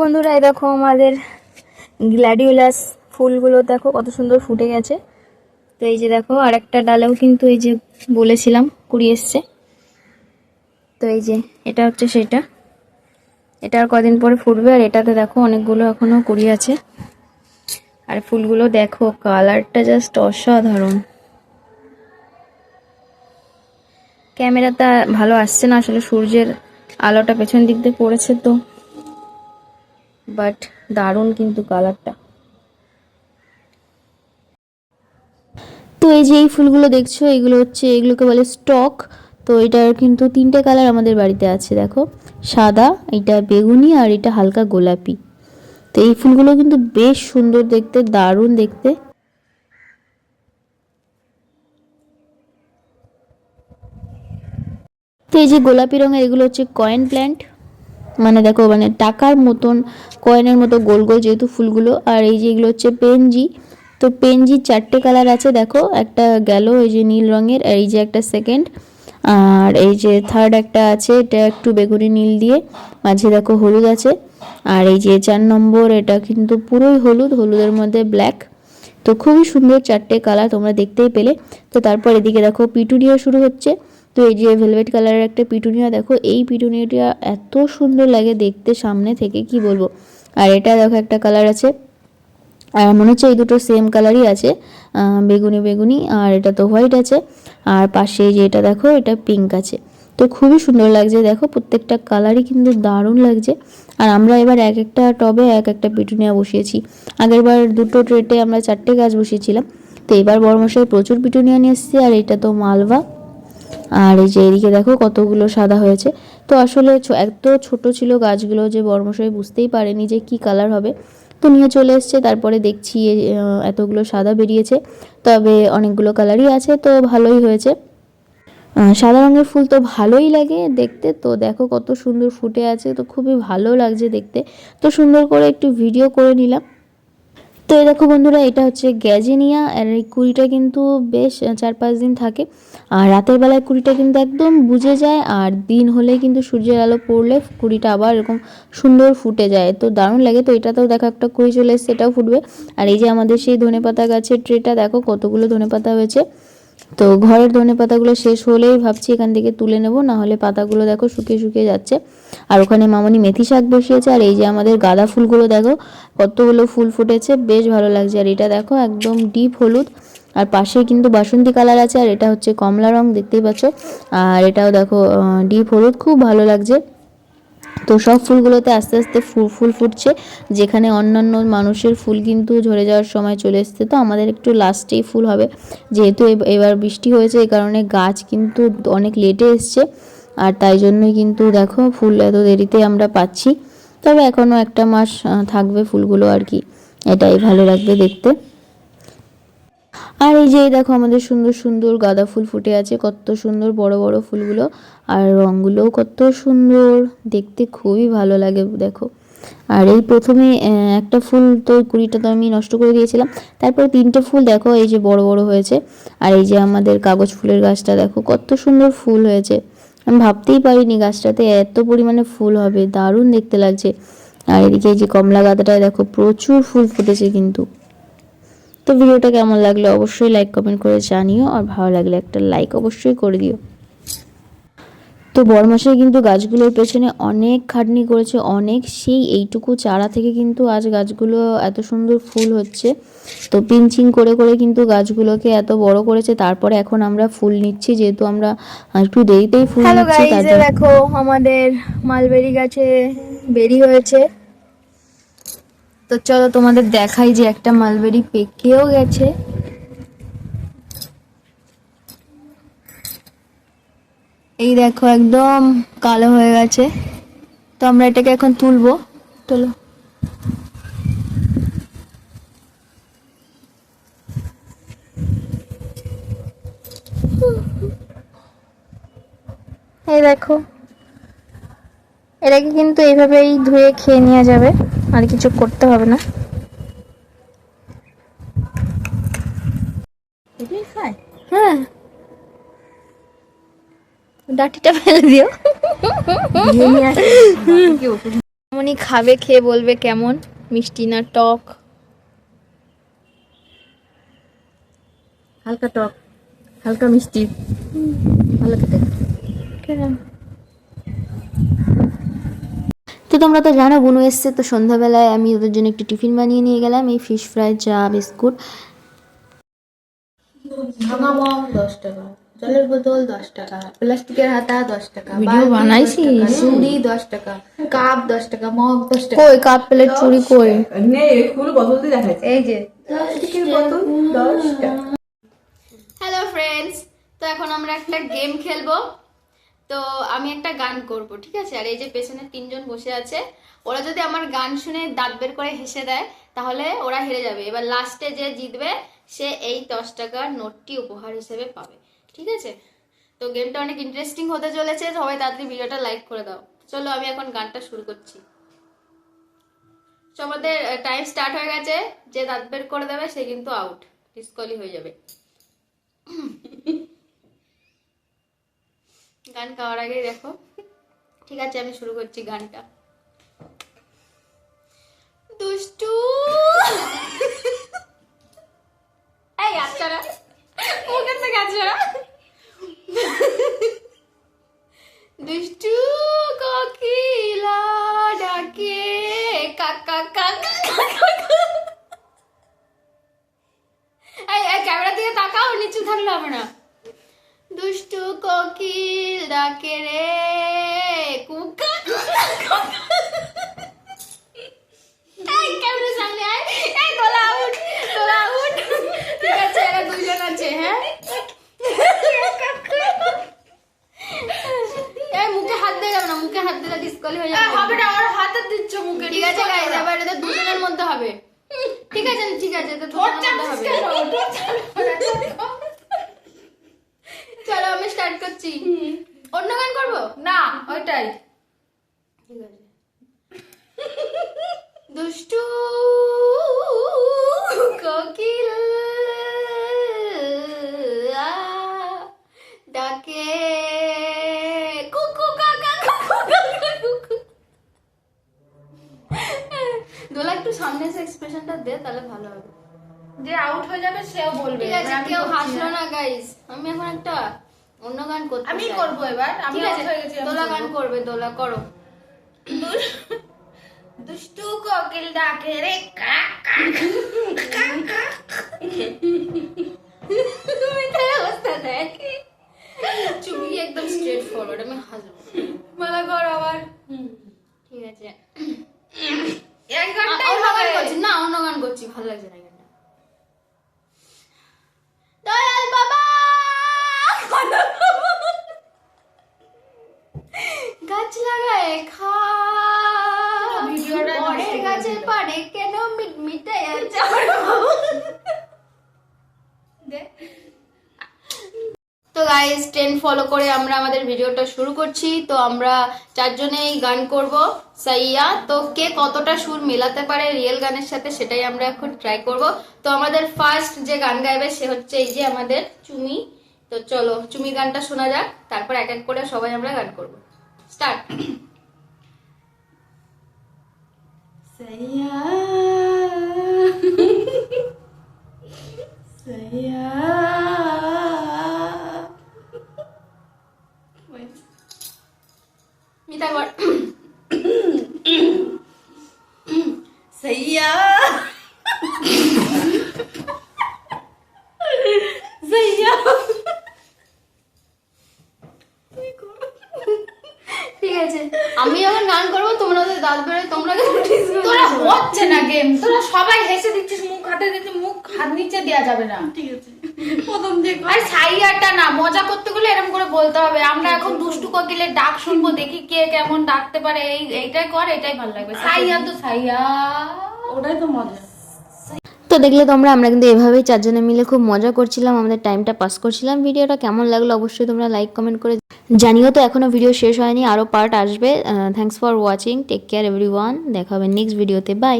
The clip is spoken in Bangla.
বন্ধুরা, এই দেখো আমাদের গ্ল্যাডিওলাস ফুলগুলো দেখো কত সুন্দর ফুটে গেছে। তো এই যে দেখো আর একটা ডালেও কিন্তু এই যে বলেছিলাম, কুড়ি এসছে। তো এই যে, এটা হচ্ছে সেটা। এটা আর কদিন পরে ফুটবে, আর এটাতে দেখো অনেকগুলো এখনও কুড়ি আছে। আর ফুলগুলো দেখো, কালারটা জাস্ট অসাধারণ। ক্যামেরাটা ভালো আসছে না, আসলে সূর্যের আলোটা পেছন দিক দিয়ে পড়েছে তো। বাট দারুণ কিন্তু কালারটা। তো এই যে এই ফুলগুলো দেখছ, এগুলো হচ্ছে, এগুলোকে বলে স্টক। তো এটার কিন্তু তিনটে কালার আমাদের বাড়িতে আছে, দেখো। সাদা, এটা বেগুনি আর এটা হালকা গোলাপি। তো এই ফুলগুলো কিন্তু বেশ সুন্দর দেখতে, দারুণ দেখতে। তো এই যে গোলাপি রঙের এগুলো হচ্ছে কয়েন প্ল্যান্ট মানে দেখো মানে টাকার মতন কয়েনের মতো গোল গোল যেহেতু ফুলগুলো। আর এই যে এগুলো হচ্ছে পেনজি। তো পেনজি চারটে কালার আছে, দেখো। একটা গেল, এই যে নীল রঙের, আর এই যে একটা সেকেন্ড। আর এই যে থার্ড একটা আছে, এটা একটু বেগুনি নীল দিয়ে। মাঝে দেখো হলুদ আছে। আর এই যে চার নম্বর, এটা কিন্তু পুরোই হলুদ, হলুদের মধ্যে ব্ল্যাক। তো খুবই সুন্দর চারটে কালার তোমরা দেখতেই পেলে। তো তারপর এদিকে দেখো পিটুনিয়া শুরু হচ্ছে। তো এই যে ভেলভেট কালারের একটা পিটুনিয়া, দেখো, এই পিটুনিয়াটা এত সুন্দর লাগে দেখতে সামনে থেকে, কি বলব? আর এটা দেখো একটা কালার আছে। আর মনে হচ্ছে এই দুটো সেম কালারই আছে। বেগুনি বেগুনি, আর এটা তো হোয়াইট আছে। আর পাশে যে এটা দেখো, এটা পিঙ্ক আছে। তো খুবই সুন্দর লাগছে, দেখো, প্রত্যেকটা কালারই কিন্তু দারুণ লাগছে। আর আমরা এবার এক একটা টবে এক একটা পিটুনিয়া বসিয়েছি। আগেরবার দুটো ট্রেটে আমরা চারটে গাছ বসিয়েছিলাম। তো এবার বড়মশাই প্রচুর পিটুনিয়া নিয়ে এসছে, আর এটা তো মালবা আর এই যে এদিকে দেখো কতগুলো সাদা হয়েছে। তো আসলে এত ছোট ছিল গাছগুলো যে বর্মশাই বুঝতেই পারেনি যে কি কালার হবে। তো নিয়ে চলে এসছে, তারপরে দেখছি এতগুলো সাদা বেরিয়েছে। তবে অনেকগুলো কালারই আছে, তো ভালোই হয়েছে। সাদা রঙের ফুল তো ভালোই লাগে দেখতে। তো দেখো কত সুন্দর ফুটে আছে, তো খুবই ভালো লাগছে দেখতে। তো সুন্দর করে একটু ভিডিও করে নিলাম। তো এই দেখো বন্ধুরা, এটা হচ্ছে গ্যাজেনিয়া, আর এই কুড়িটা কিন্তু বেশ চার পাঁচ দিন থাকে। আর রাতের বেলায় কুড়িটা কিন্তু একদম বুঝে যায়, আর দিন হলে কিন্তু সূর্যের আলো পড়লে কুড়িটা আবার এরকম সুন্দর ফুটে যায়। তো দারুণ লাগে, তো এটাতেও দেখো একটা কুড়ি চলে এসছে, এটাও ফুটবে। আর এই যে আমাদের সেই ধনেপাতা গাছের ট্রেটা, দেখো কতগুলো ধনেপাতা হয়েছে। তো ঘরের ধনে পাতাগুলো শেষ হলেই ভাবছি এখান থেকে তুলে নেব, না হলে পাতাগুলো দেখো শুকিয়ে শুকিয়ে যাচ্ছে। আর ওখানে মামনি মেথি শাক বসিয়েছে, আর এই যে আমাদের গাঁদা ফুলগুলো দেখো, কতগুলো ফুল ফুটেছে, বেশ ভালো লাগছে। আর এটা দেখো একদম ডিপ হলুদ, আর পাশে কিন্তু বাসন্তী কালার আছে, আর এটা হচ্ছে কমলা রং, দেখতেই পাচ্ছ। আর এটাও দেখো ডিপ হলুদ, খুব ভালো লাগছে। তো সব ফুলগুলোতে আস্তে আস্তে ফুল ফুল ফুটছে। যেখানে অন্যান্য মানুষের ফুল কিন্তু ঝরে যাওয়ার সময় চলে এসছে। তো আমাদের একটু লাস্টেই ফুল হবে। যেহেতু এব- এবার বৃষ্টি হয়েছে, এই কারণে গাছ কিন্তু অনেক লেটে এসছে। আর তাই জন্যই কিন্তু দেখো ফুল এত দেরিতে আমরা পাচ্ছি। তবে এখনও একটা মাস থাকবে ফুলগুলো আর কি। এটাই ভালো লাগবে দেখতে। আর এই যে দেখো আমাদের সুন্দর সুন্দর গাঁদা ফুল ফুটে আছে, কত সুন্দর বড় বড় ফুলগুলো। আর রঙগুলোও কত সুন্দর, দেখতে খুবই ভালো লাগে, দেখো। আর এই প্রথমে একটা ফুল তো কুড়িটা তো আমি নষ্ট করে দিয়েছিলাম। তারপরে তিনটে ফুল দেখো, এই যে বড় বড় হয়েছে। আর এই যে আমাদের কাগজ ফুলের গাছটা, দেখো, কত সুন্দর ফুল হয়েছে। আমি ভাবতেই পারিনি গাছটাতে এত পরিমাণে ফুল হবে, দারুণ দেখতে লাগছে। আর এদিকে এই যে কমলা গাঁদাটায় দেখো প্রচুর ফুল ফুটেছে কিন্তু। তো ভিডিওটা কেমন লাগল অবশ্যই লাইক কমেন্ট করে জানিও আর ভালো লাগলে একটা লাইক অবশ্যই করে দিও। তো বরমাসে কিন্তু গাছগুলোর পেছনে অনেক খাটনি করেছে অনেক সেই এইটুকু চারা থেকে কিন্তু আজ গাছগুলো এত সুন্দর ফুল হচ্ছে। তো পিঞ্চিং করে করে কিন্তু গাছগুলোকে এত বড় করেছে তারপরে এখন আমরা ফুল নিচ্ছি যেহেতু আমরা একটু দেরিতেই ফুল নিচ্ছি দেখো আমাদের মালবেরি গাছে বেরি হয়েছে। তো চলো তোমাদের দেখাই যে একটা মালবেরি পেকেও গেছে। এই দেখো একদম কালো হয়ে গেছে। তো আমরা এটাকে এখন তুলবো। তোলো এই দেখো। এটাকে কিন্তু এইভাবেই ধুয়ে খেয়ে নেওয়া যাবে। আর কিছু করতে হবে না। হ্যাঁ। ডাটিটা ফেলে দিও। উনি খাবে খেয়ে বলবে কেমন? মিষ্টি না টক? হালকা টক হালকা মিষ্টি। ভালো খেতে। তো তোমরা তো জানো বুনু এসছে তো সন্ধ্যাবেলায়। আমি ওদের জন্য একটু টিফিন বানিয়ে নিয়ে গেলাম এই ফিশ ফ্রাই চা বিস্কুট। ভাঙা মগ দশ টাকা। জলের বোতল দশ টাকা। প্লাস্টিকের হাতা দশ টাকা। ভিডিও বালতি বানাইছিস? দশ টাকা, চুড়ি দশ টাকা। কাপ দশ টাকা। মগ দশ টাকা। কই কাপ প্লেট চুরি কই? এই যে হ্যালো ফ্রেন্ডস তো এখন আমরা একটা গেম খেলব। তো আমি একটা গান করব, ঠিক আছে? আর এই যে পেছনে তিনজন বসে আছে, ওরা যদি আমার গান শুনে দাঁত বের করে হেসে দেয়, তাহলে ওরা হেরে যাবে। এবার লাস্টে যে জিতবে, সে এই দশ টাকার নোটটি উপহার হিসেবে পাবে, ঠিক আছে? তো গেমটা অনেক ইন্টারেস্টিং হতে চলেছে, সবাই তাড়াতাড়ি ভিডিওটা লাইক করে দাও। চলো, আমি এখন গানটা শুরু করছি। তো আমাদের টাইম স্টার্ট হয়ে গেছে, যে দাঁত বের করে দেবে, সে কিন্তু আউট ডিসকলি হয়ে যাবে। গান গাওয়ার আগে দেখো। ঠিক আছে, আমি শুরু করছি গানটা। দুষ্টু! এই আচ্ছারা ওখান থেকে আচ্ছারা দুষ্টু কোকিলা ডাকে কাকা কাকা এই এই ক্যামেরা দিকে তাকাও নিচু থাকলে হবে না দুষ্টু ডাকে রে কুকা। ক্যামেরার সামনে আয়? এই তোলা আউট তোলা আউট ঠিক আছে এরা দুইজন আছে হ্যাঁ? এই মুখে হাত দিয়ে যাবে না মুখে হাত দিলে ডিসকলি হয়ে যাবে। হবে না আমার হাতে দিচ্ছ মুখে ঠিক আছে গাইস এবার এটা দুজনের মধ্যে হবে। ঠিক আছে ঠিক আছে এটা দুজনের মধ্যে হবে। চলো আমি স্টার্ট করছি। অন্য গান করব? না ওইটাই। ঠিক আছে দুষ্টু কোকিল ডাকে। কুকু কাকা কুকু দোলা একটু সামনে এসে এক্সপ্রেশনটা দে তাহলে ভালো হবে। যে আউট হয়ে যাবে সেও বলবে। ঠিক আছে কেউ হাসলো। না। গাইস আমি এখন একটা অন্য গান করতে আমি। করব এবার আমি হয়ে গেছি দোলা গান করবে। দোলা করো। দুষ্টু কোকিল ডাকে রে অবস্থা দেখ। চুপি একদম স্ট্রেট ফরওয়ার্ড আমি হাসবো। বলা কর আবার। ঠিক আছে। এক আ- ঘন্টাই অন্য গান হবে। করছি না অন্য গান করছি ভালো লাগছে না গানটা দয়াল বাবা গাছ লাগায় খা ভিডিওটা নষ্ট পরে করে গাছের। পারে কেন মিট মিটাই আছে দে। তো গাইজ ট্রেন্ড ফলো করে আমরা আমাদের ভিডিওটা শুরু করছি। তো আমরা চারজনেই গান করব সাইয়া। তো কে কতটা সুর মেলাতে পারে রিয়েল গানের সাথে সেটাই আমরা এখন ট্রাই করব। তো আমাদের ফার্স্ট যে গান গাইবে সে হচ্ছে এই যে আমাদের চুমি। তো চলো চুমি গানটা শোনা যাক তারপর এক এক করে সবাই আমরা গান করব। Start Yeah. Sayang আমি যখন গান করব তোমরা ওদের দাঁত বেরোয় তোমরা তোরা হচ্ছে না গেম তোরা সবাই হেসে দিচ্ছিস মুখ হাতে দিচ্ছিস মুখ হাত নিচে দেওয়া যাবে না। ঠিক আছে। প্রথম আর সাইয়াটা না মজা করতে গেলে এরকম করে বলতে হবে। আমরা এখন দুষ্টু কোকিলের ডাক শুনব দেখি কে কেমন ডাকতে পারে। এই এইটাই কর এটাই ভালো লাগবে। সাইয়া তো সাইয়া। ওটাই তো মজা। তো দেখলে তোমরা, আমরা কিন্তু এভাবেই চারজনে মিলে খুব মজা করছিলাম, আমাদের টাইমটা পাস করছিলাম। ভিডিওটা কেমন লাগল অবশ্যই তোমরা লাইক কমেন্ট করে জানিও। তো এখনও ভিডিও শেষ হয়নি আরও পার্ট আসবে। Thanks for watching take care everyone দেখা হবে নেক্সট ভিডিওতে বাই